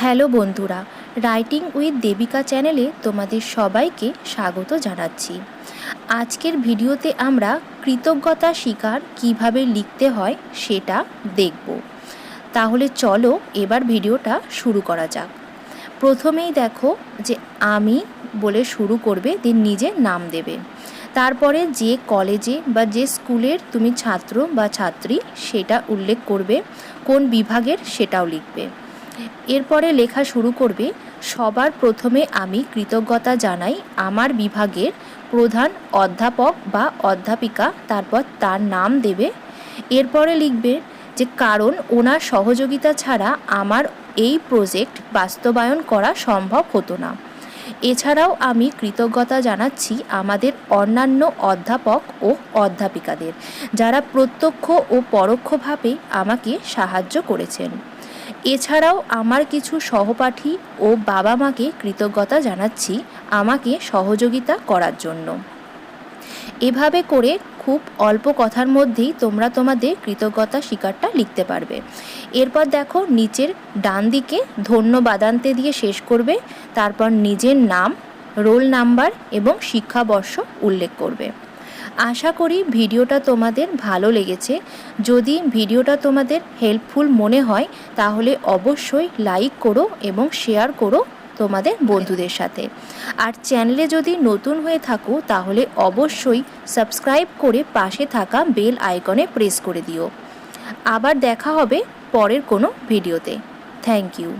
Hello বন্ধুরা, writing with Devika চ্যানেলে তোমাদের সবাইকে স্বাগত জানাচ্ছি। আজকের ভিডিওতে আমরা কৃতজ্ঞতা শিকার কীভাবে লিখতে হয় সেটা দেখব। তাহলে চলো এবার ভিডিওটা শুরু করা যাক। প্রথমেই দেখো যে আমি বলে শুরু করবে দিন নিজের নাম দেবে। তারপরে যে কলেজে বা যে স্কুলের তুমি ছাত্র বা ছাত্রী সেটা উল্লেখ করবে, কোন বিভাগের সেটাও লিখবে। এরপরে লেখা শুরু করবে, সবার প্রথমে আমি কৃতজ্ঞতা জানাই আমার বিভাগের প্রধান অধ্যাপক বা অধ্যাপিকা, তারপর তার নাম দেবে। এরপরে লিখবে যে, কারণ ওনার সহযোগিতা ছাড়া আমার এই প্রজেক্ট বাস্তবায়ন করা সম্ভব হতো না। এছাড়াও আমি কৃতজ্ঞতা জানাচ্ছি আমাদের অন্যান্য অধ্যাপক ও অধ্যাপিকাদের, যারা প্রত্যক্ষ ও পরোক্ষভাবে আমাকে সাহায্য করেছেন। এছাড়াও আমার কিছু সহপাঠী ও বাবা মাকে কৃতজ্ঞতা জানাচ্ছি আমাকে সহযোগিতা করার জন্য। এভাবে করে খুব অল্প কথার মধ্যেই তোমরা তোমাদের কৃতজ্ঞতা শিকারটা লিখতে পারবে। এরপর দেখো নিচের ডান দিকে ধন্যবাদান্তে দিয়ে শেষ করবে, তারপর নিজের নাম, রোল নাম্বার এবং শিক্ষাবর্ষ উল্লেখ করবে। আশা করি ভিডিওটা তোমাদের ভালো লেগেছে। যদি ভিডিওটা তোমাদের হেল্পফুল মনে হয়, তাহলে অবশ্যই লাইক করো এবং শেয়ার করো তোমাদের বন্ধুদের সাথে। আর চ্যানেলে যদি নতুন হয়ে থাকো, তাহলে অবশ্যই সাবস্ক্রাইব করে পাশে থাকা বেল আইকনে প্রেস করে দিও। আবার দেখা হবে পরের কোনো ভিডিওতে থ্যাংক ইউ